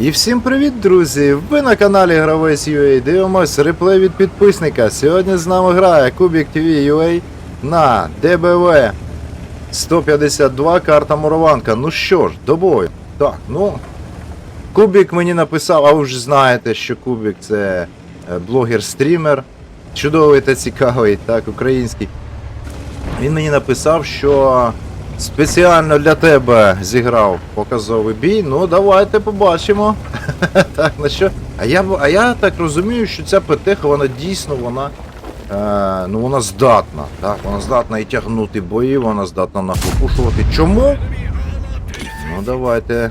І всім привіт, друзі! Ви на каналі Гравець UA. Дивимось реплей від підписника. Сьогодні з нами грає Кубік TV на ДБВ 152 карта Мурованка. Ну що ж, до бою. Так, ну. Кубік мені написав, а ви ж знаєте, що Кубік це е, блогер-стрімер. Чудовий та цікавий, так, український. Він мені написав, що спеціально для тебе зіграв показовий бій. Ну, давайте побачимо. так, на що? А я, а я так розумію, що ця ПТХ, вона дійсно вона, е, ну, вона здатна. Так? Вона здатна і тягнути бої, вона здатна нахлопушувати. Чому? Ну, давайте.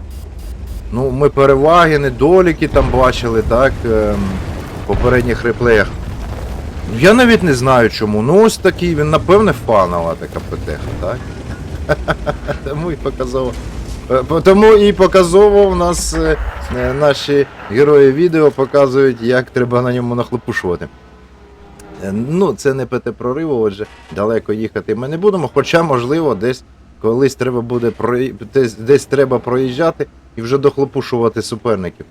Ну, ми переваги, недоліки там бачили, так, ем, в попередніх реплеях. Я навіть не знаю чому. Ну ось такий, він напевне фанова така ПТХ, так? Тому і показово. е, Тому і показово в нас е, е, наші герої відео показують, як треба на ньому нахлопушувати. Ну, це не ПТ прориву, отже, далеко їхати ми не будемо, хоча, можливо, десь колись треба буде десь, десь треба проїжджати і вже дохлопушувати суперників.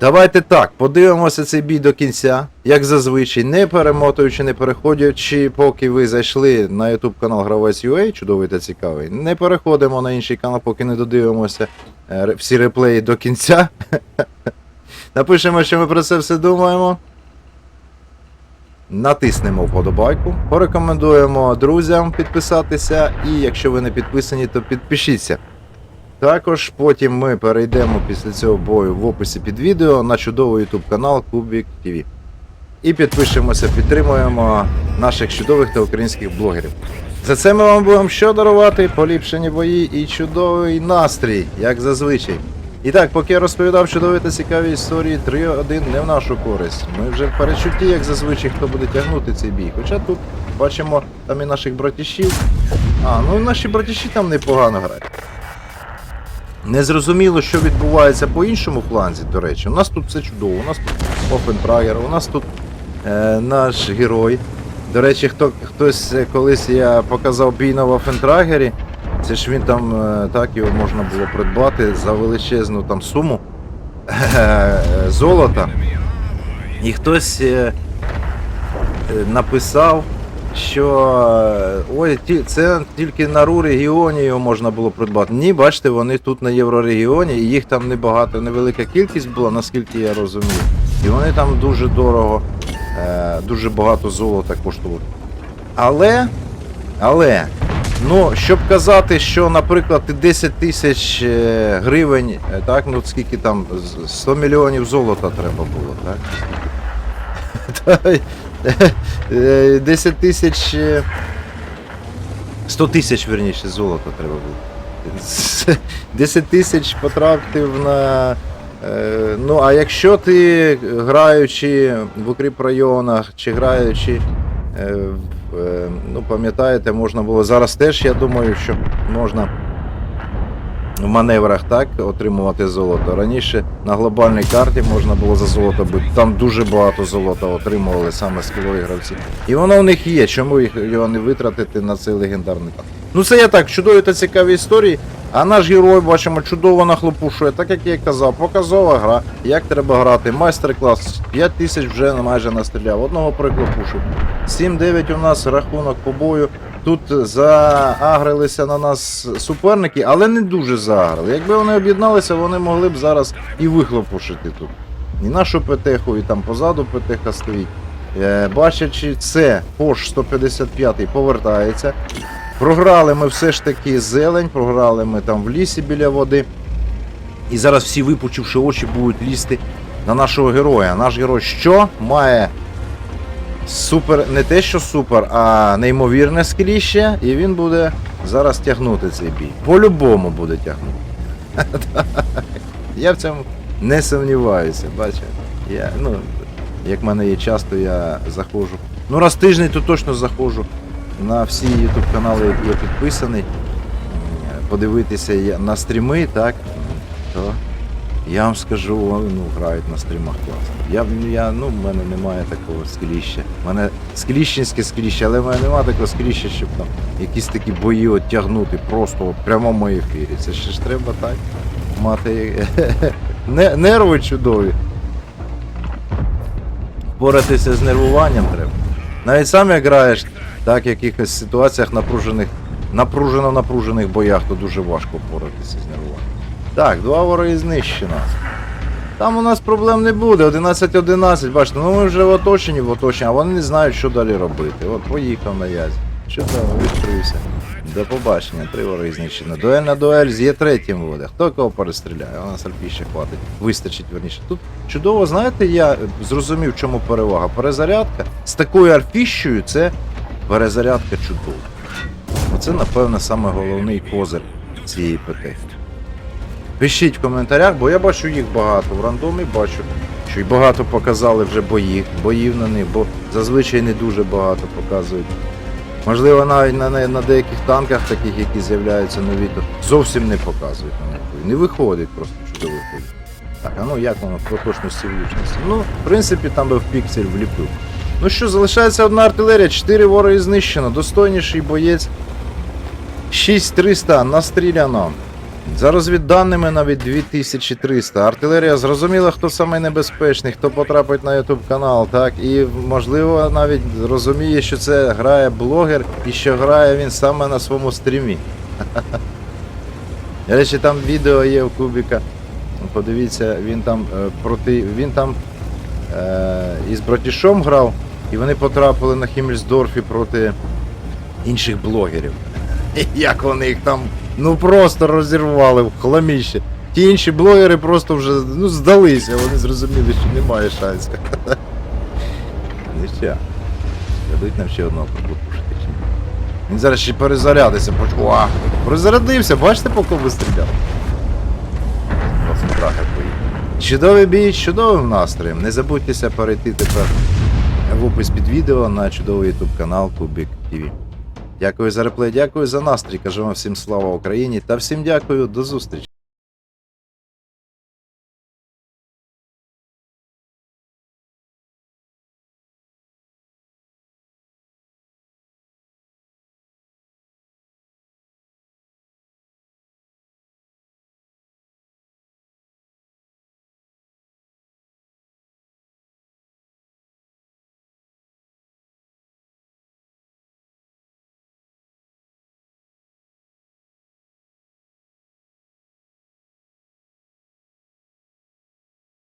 Давайте так, подивимося цей бій до кінця, як зазвичай, не перемотуючи, не переходячи, поки ви зайшли на YouTube канал Гравець UA, чудовий та цікавий. Не переходимо на інший канал, поки не додивимося е, всі реплеї до кінця. Напишемо, що ми про це все думаємо. Натиснемо вподобайку, порекомендуємо друзям підписатися, і якщо ви не підписані, то підпишіться. Також потім ми перейдемо після цього бою в описі під відео на чудовий YouTube канал Кубік TV. І підпишемося, підтримуємо наших чудових та українських блогерів. За це ми вам будемо що дарувати? Поліпшені бої і чудовий настрій, як зазвичай. І так, поки я розповідав чудові та цікаві історії, 3-1 не в нашу користь. Ми вже в перечутті, як зазвичай, хто буде тягнути цей бій. Хоча тут бачимо там і наших братішів. А, ну і наші братіші там непогано грають. Незрозуміло, що відбувається по іншому фланзі, до речі. У нас тут все чудово, у нас тут Офентрагер, у нас тут е, наш герой. До речі, хто, хтось е, колись я показав бій на Офентрагері, це ж він там е, так його можна було придбати за величезну там суму е, золота. І хтось е, е, написав, що е, ой, це тільки на РУ регіоні його можна було придбати. Ні, бачите, вони тут на єврорегіоні, і їх там небагато, невелика кількість була, наскільки я розумію. І вони там дуже дорого, е, дуже багато золота коштували. Але, але, ну, щоб казати, що, наприклад, ти 10 тисяч е, гривень, так, ну скільки там, 100 мільйонів золота треба було, так? Та, е, 10 тисяч. е, 100 тисяч, верніше, золота треба було. 10 тисяч потратив на. е, Ну, а якщо ти граючи в укріп районах чи граючи, е, е, ну, пам'ятаєте, можна було зараз теж, я думаю, що можна в маневрах так отримувати золото. Раніше на глобальній карті можна було за золото бити. Там дуже багато золота отримували саме скілові гравці. І воно в них є. Чому їх його не витратити на цей легендарний танк? Ну це я так, чудові та цікаві історії. А наш герой, бачимо, чудово нахлопушує, так як я і казав, показова гра, як треба грати, майстер-клас, 5 тисяч вже майже настріляв, одного приклопушив. 7-9 у нас рахунок по бою. Тут заагрилися на нас суперники, але не дуже заагрили. Якби вони об'єдналися, вони могли б зараз і вихлопушити тут. І нашу ПТХу, і там позаду ПТХ стоїть. Е, Бачачи це, Пош 155 повертається. Програли ми все ж таки зелень, програли ми там в лісі біля води. І зараз всі випучивши очі будуть лізти на нашого героя. Наш герой що має супер, не те, що супер, а неймовірне скріще, і він буде зараз тягнути цей бій. По-любому буде тягнути. Я в цьому не сумніваюся, бачите. Я, ну, як в мене є часто, я заходжу. Ну, раз тиждень, то точно заходжу на всі YouTube канали, які я підписаний. Подивитися на стріми, так, то я вам скажу, ну, грають на стрімах класно. Я, я, ну, в мене немає такого скеліща. У мене скеліщенське скеліще, але в мене немає такого скеліща, щоб там якісь такі бої от тягнути просто в прямому ефірі. Це ще ж треба так. мати не, нерви чудові. Боратися з нервуванням треба. Навіть сам як граєш так, в якихось ситуаціях напружених, напружено напружених боях, то дуже важко боратися з нервуванням. Так, два вороги знищено. Там у нас проблем не буде. 11-11, бачите, ну ми вже в оточенні, в оточенні, а вони не знають, що далі робити. От поїхав на язі. Чудово, відкрився. До побачення, три вороги знищено. Дуель на дуель є третім буде. Хто кого перестріляє? У нас альпіще хватить. Вистачить верніше. Тут чудово, знаєте, я зрозумів, в чому перевага. Перезарядка з такою альфіщею це перезарядка чудова. Оце, напевно, саме головний козир цієї ПТ. Пишіть в коментарях, бо я бачу їх багато. В рандомі бачу, що й багато показали вже боїв, боїв на них, бо зазвичай не дуже багато показують. Можливо, навіть на, на, деяких танках, таких, які з'являються нові, то зовсім не показують на них. Не виходить просто, що виходить. Так, а ну як воно по точності влучності? Ну, в принципі, там би в піксель вліпив. Ну що, залишається одна артилерія, 4 вороги знищено, достойніший боєць. 6300 настріляно. За розвідданими навіть 2300. Артилерія зрозуміла, хто самий небезпечний, хто потрапить на YouTube канал, так? І можливо навіть розуміє, що це грає блогер і що грає він саме на своєму стрімі. До речі, там відео є у Кубіка. Подивіться, він там е, проти. Він там е, із братішом грав, і вони потрапили на Хіммельсдорфі проти інших блогерів. Як вони їх там ну просто розірвали в хламіще. Ті інші блогери просто вже ну, здалися, вони зрозуміли, що немає шансів. Що, дадуть нам ще одного покушати чи ні? Він зараз ще перезарядиться, поч... Перезарядився, бачите, по кому стріляв? Чудовий бій, з чудовим настроєм. Не забудьтеся перейти тепер в опис під відео на чудовий YouTube канал Кубик TV. Дякую за реплей, дякую за настрій. Кажемо всім слава Україні та всім дякую, до зустрічі.